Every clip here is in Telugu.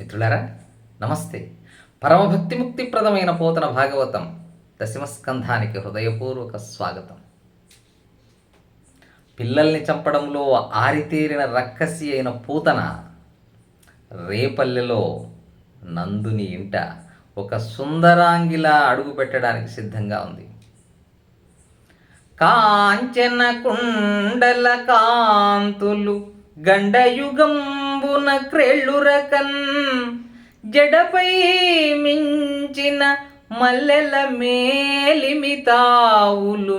మిత్రులారా నమస్తే. పరమభక్తి ముక్తిప్రదమైన పోతన భాగవతం దశమస్కంధానికి హృదయపూర్వక స్వాగతం. పిల్లల్ని చంపడంలో ఆరితేరిన రక్కసి అయిన పూతన రేపల్లెలో నందుని ఇంట ఒక సుందరాంగిలా అడుగు పెట్టడానికి సిద్ధంగా ఉంది. కాంచన కుండల కాంతులు గండయుగంబున క్రెళ్ళురకన్ జడపై మించిన మల్లెల మేలిమితావులు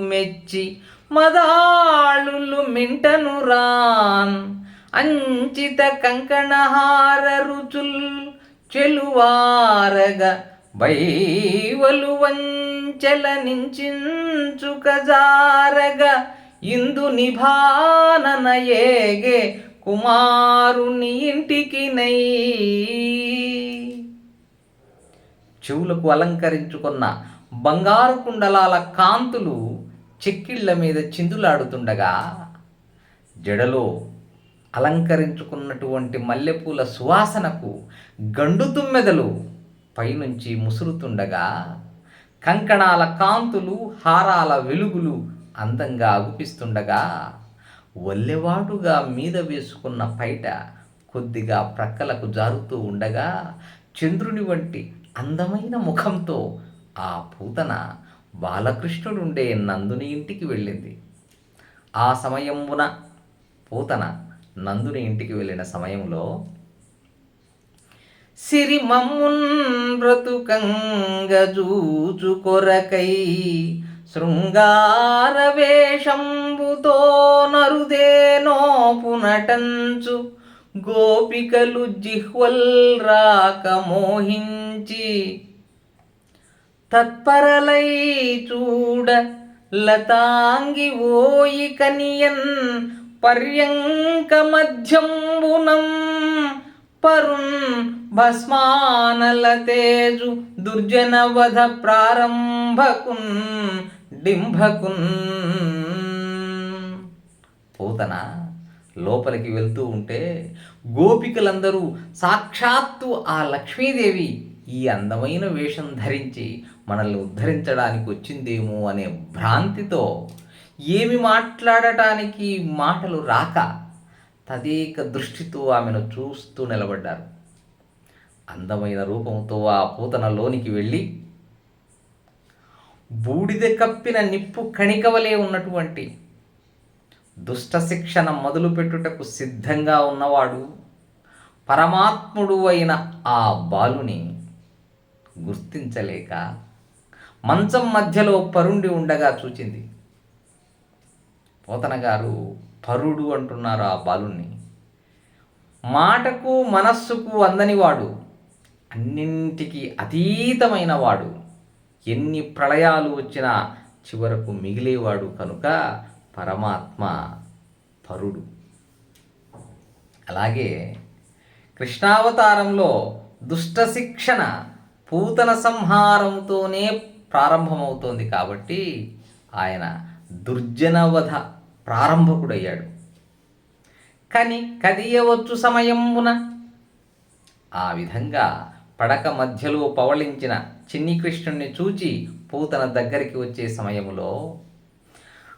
మెచ్చి మదాళులు మింటను రాన్ అంచిత కంకణహార రుచుల్ చెలువారగ బైవలు వంచెల నించుకజారగ ఇందు నిభానన ఏగే కుమారుని ఇంటికి నై. చెవులకు అలంకరించుకున్న బంగారు కుండలాల కాంతులు చెక్కిళ్ళ మీద చిందులాడుతుండగా జడలో అలంకరించుకున్నటువంటి మల్లెపూల సువాసనకు గండు తుమ్మెదలు పైనుంచి ముసురుతుండగా కంకణాల కాంతులు హారాల వెలుగులు అందంగా అగుపిస్తుండగా ఒల్లెవాటుగా మీద వేసుకున్న పైట కొద్దిగా ప్రక్కలకు జారుతూ ఉండగా చంద్రుని వంటి అందమైన ముఖంతో ఆ పూతన బాలకృష్ణుడుండే నందుని ఇంటికి వెళ్ళింది. ఆ సమయమున పూతన నందుని ఇంటికి వెళ్ళిన సమయంలో సిరిమమ్మున్ బ్రతుకంగజూచు కొరకై శృంగార వేషం వేషంబుతో నరుదేనో పునటంచు. గోపికలు జిహ్వల్ రాక మోహించి. తత్పరలై చూడ లతాంగి ఓయి కనియన్ పర్యంక మధ్యంబునం. పరున్ భస్మానలతేజు దుర్జనవధ ప్రారంభకున్ డింభకున్. పూతన లోపలికి వెళ్తూ ఉంటే గోపికలందరూ సాక్షాత్తు ఆ లక్ష్మీదేవి ఈ అందమైన వేషం ధరించి మనల్ని ఉద్ధరించడానికి వచ్చిందేమో అనే భ్రాంతితో ఏమి మాట్లాడటానికి మాటలు రాక తదేక దృష్టితో ఆమెను చూస్తూ నిలబడ్డారు. అందమైన రూపంతో ఆ పూతన లోనికి వెళ్ళి బూడిద కప్పిన నిప్పు కణికవలే ఉన్నటువంటి దుష్ట శిక్షణ మొదలుపెట్టుటకు సిద్ధంగా ఉన్నవాడు పరమాత్ముడు అయిన ఆ బాలుని గుర్తించలేక మంచం మధ్యలో పరుండి ఉండగా చూచింది. పోతన గారు పరుడు అంటున్నారు ఆ బాలుణ్ణి. మాటకు మనస్సుకు అందనివాడు అన్నింటికి అతీతమైన వాడు ఎన్ని ప్రళయాలు వచ్చినా చివరకు మిగిలేవాడు కనుక పరమాత్మ పరుడు అలాగే కృష్ణావతారంలో దుష్ట శిక్షణ పూతన సంహారంతోనే ప్రారంభమవుతోంది కాబట్టి ఆయన దుర్జనవధ ప్రారంభకుడయ్యాడు. కని కదియవచ్చు సమయమున ఆ విధంగా పడక మధ్యలో పవళించిన చిన్ని కృష్ణుణ్ణి చూచి పూతన దగ్గరికి వచ్చే సమయంలో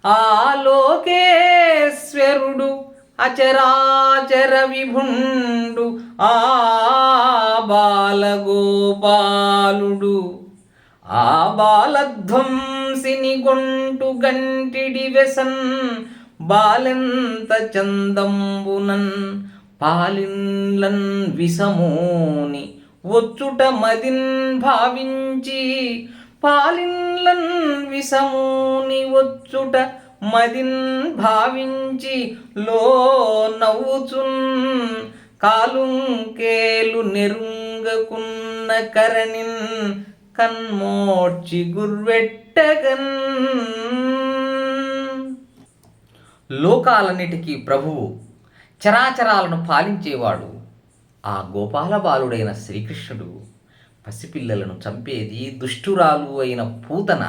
ఆ లోకేశ్వరుడు అచరాచర విభుండు ఆ బాలగోపాలుడు. ఆ బాలధ్వంసిని గొంటు గంటిడి వెసన్ బాలెంత చందంబునన్ పాలిన్లన్ విసమోని వచ్చుట మదిన్ భావించి పాలిన్లన్ విషముని వచ్చుట మదిన్ భావించి లో నవ్వుచున్ కాలుంకేలు నెరుంగకున్న కరణిన్ కన్మోడ్చి గుర్వెట్టగన్. లోకాలన్నిటికీ ప్రభువు చరాచరాలను పాలించేవాడు ఆ గోపాల బాలుడైన శ్రీకృష్ణుడు. పసిపిల్లలను చంపేది దుష్టురాలు అయిన పూతన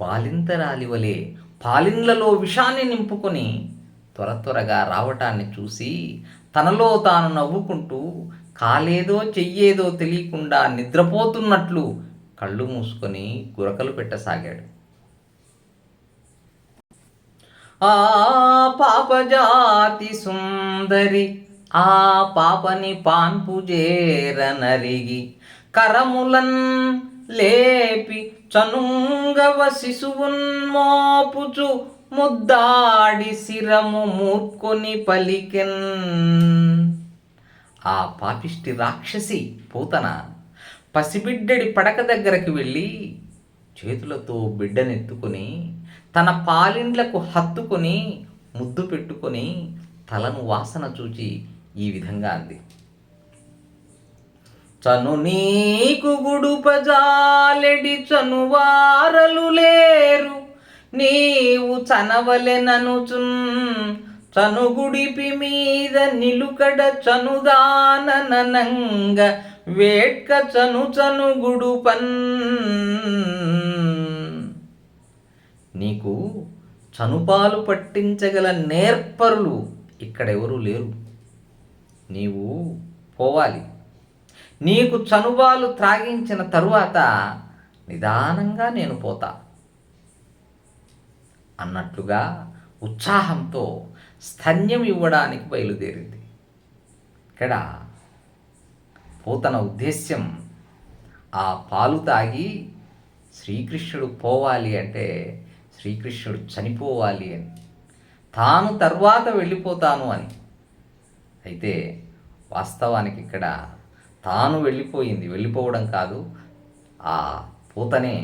పాలింతరాలి వలె పాలిన్లలో విషాన్ని నింపుకొని త్వర త్వరగా రావటాన్ని చూసి తనలో తాను నవ్వుకుంటూ కాలేదో చెయ్యేదో తెలియకుండా నిద్రపోతున్నట్లు కళ్ళు మూసుకొని గురకలు పెట్టసాగాడు. ఆ పాపజాతి సుందరి ఆ పాపని పాన్పు చేరనరిగి కరములన్ లేపి చనుంగవ శిశువున్ మోపుచు ముద్దాడి శిరము మూర్కొని పలికెన్. ఆ పాపిష్టి రాక్షసి పూతన పసిబిడ్డడి పడక దగ్గరకు వెళ్ళి చేతులతో బిడ్డనెత్తుకొని తన పాలిండ్లకు హత్తుకొని ముద్దు పెట్టుకొని తలను వాసన చూచి ఈ విధంగా అంది. చను నీకు గుడుపజాలెడి చనువారలు లేరు. నీవు చనవలెననుచున్ చనుగుడిపి మీద నిలుకడ చనుదాననంగ వేట్క చను చనుగుడుపన్ నీకు చనుపాలు పట్టించగల నేర్పరులు ఇక్కడెవరూ లేరు. నీవు పోవాలి. నీకు చనుబాలు త్రాగించిన తరువాత నిదానంగా నేను పోతా. అన్నట్లుగా ఉత్సాహంతో స్తన్యం ఇవ్వడానికి బయలుదేరింది. ఇక్కడ పోతన ఉద్దేశ్యం ఆ పాలు తాగి శ్రీకృష్ణుడు పోవాలి అంటే శ్రీకృష్ణుడు చనిపోవాలి అని తాను తర్వాత వెళ్ళిపోతాను అని. అయితే వాస్తవానికి ఇక్కడ తాను వెళ్ళిపోయింది. వెళ్ళిపోవడం కాదు ఆ పూతనే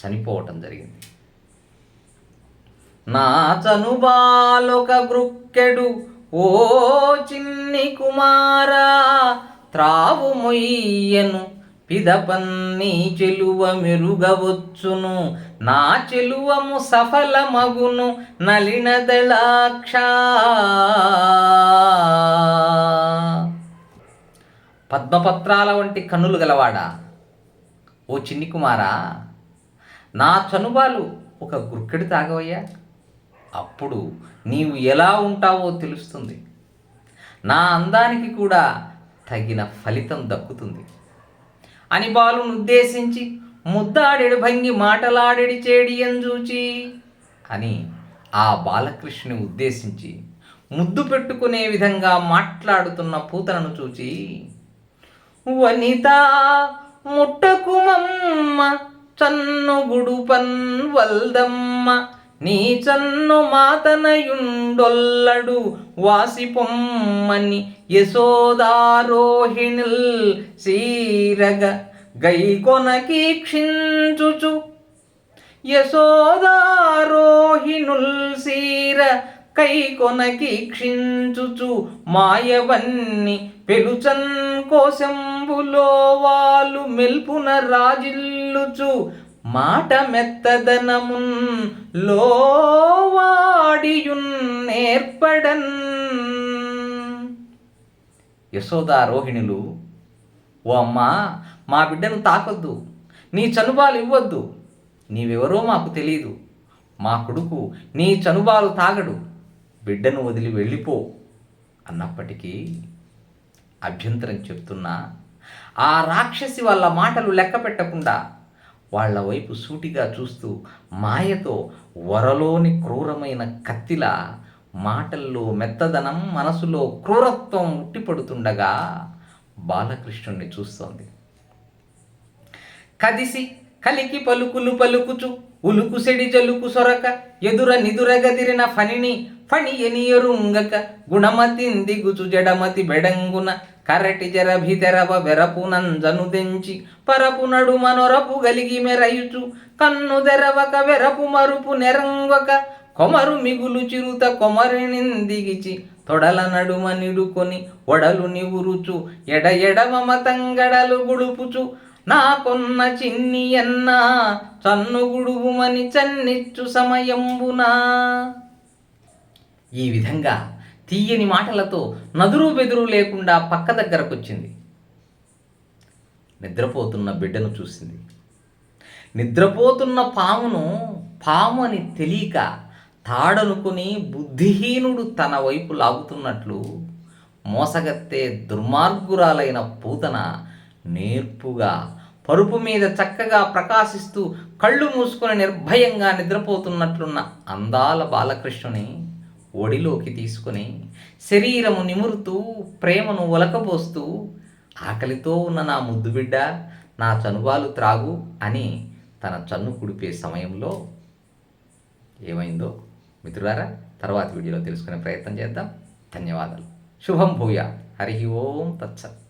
చనిపోవటం జరిగింది. నా చనుబాలొక గృక్కెడు ఓ చిన్ని కుమారా త్రావు మొయ్యను పిదపన్ని చెలువ మెరుగవచ్చును నా చెలువము సఫలమగును నలినదళాక్ష పద్మపత్రాల వంటి కన్నులు గలవాడా? ఓ చిన్ని కుమారా నా చనుబాలు ఒక గుర్కెడు తాగవయ్యా. అప్పుడు నీవు ఎలా ఉంటావో తెలుస్తుంది. నా అందానికి కూడా తగిన ఫలితం దక్కుతుంది. అని బాలును ఉద్దేశించి ముద్దాడెడు భంగి మాటలాడెడి చేడియం చూచి అని ఆ బాలకృష్ణుని ఉద్దేశించి ముద్దు పెట్టుకునే విధంగా మాట్లాడుతున్న పూతనను చూచి వనిత ముట్టకుమమ్మ చన్ను గుడుపన్ వల్దమ్మ. నీ చన్ను మాతనయుండొల్లడు వాసి పొమ్మని యశోదారోహిణిల్ సీరగ గైకొనకి క్షించుచు యశోదారోహిణుల్ సీర కైకొనకి క్షించుచు మాయవన్ని పెలుచన్ కోశంబులో వాళ్ళు మెల్పున రాజిల్లుచు మాట మెత్తదనమున్ లోవాడియున్ నేర్పడన్. యశోదా రోహిణులు ఓ అమ్మా మా బిడ్డను తాకొద్దు నీ చనుబాలు ఇవ్వద్దు నీవెవరో మాకు తెలియదు మా కొడుకు నీ చనుబాలు తాగడు బిడ్డను వదిలి వెళ్ళిపో అన్నప్పటికీ అభ్యంతరం చెప్తున్నా ఆ రాక్షసి వాళ్ళ మాటలు లెక్క పెట్టకుండా వాళ్ళ వైపు సూటిగా చూస్తూ మాయతో వరలోని క్రూరమైన కత్తిలా మాటల్లో మెత్తదనం మనసులో క్రూరత్వం ఉట్టిపడుతుండగా బాలకృష్ణుణ్ణి చూస్తోంది. కదిసి కలికి పలుకులు పలుకుచు ఉలుకు సెడి జలుకు సొరక ఎదుర నిదురగదిరిన ఫణిని ఫణి ఎనియరుంగక గుణమతిందిగుచు జడమతి బెడంగున కరటి జరభి తెరవ వెరపునంజను దెంచి పరపు నడుమ నొరపు గలిగి మెరయుచు కన్ను తెరవక వెరపు మరుపు నెరంగక కొమరు మిగులు చిరుత కొమరినిందిగిచి తొడల నడుమ నిడుకొని ఒడలు నివురుచు ఎడ ఎడమ మతంగడలు గుడుపుచు నా కొన్న చిన్ని ఎన్నా చన్ను గుడువుమని చన్నిచ్చు సమయంబునా ఈ విధంగా తీయని మాటలతో నదురు బెదురు లేకుండా పక్క దగ్గరకొచ్చింది. నిద్రపోతున్న బిడ్డను చూసింది. నిద్రపోతున్న పామును పాము అని తెలియక తాడనుకుని బుద్ధిహీనుడు తన వైపు లాగుతున్నట్లు మోసగత్తే దుర్మార్గురాలైన పూతన నేర్పుగా పరుపు మీద చక్కగా ప్రకాశిస్తూ కళ్ళు మూసుకుని నిర్భయంగా నిద్రపోతున్నట్లున్న అందాల బాలకృష్ణుని ఒడిలోకి తీసుకుని శరీరము నిమురుతూ ప్రేమను ఒలకబోస్తూ ఆకలితో ఉన్న నా ముద్దు బిడ్డ నా చనుబాలు త్రాగు అని తన చన్ను కుడిపే సమయంలో ఏమైందో మిత్రులారా తర్వాత వీడియోలో తెలుసుకునే ప్రయత్నం చేద్దాం. ధన్యవాదాలు. శుభం భూయ. హరి ఓం తత్సత్.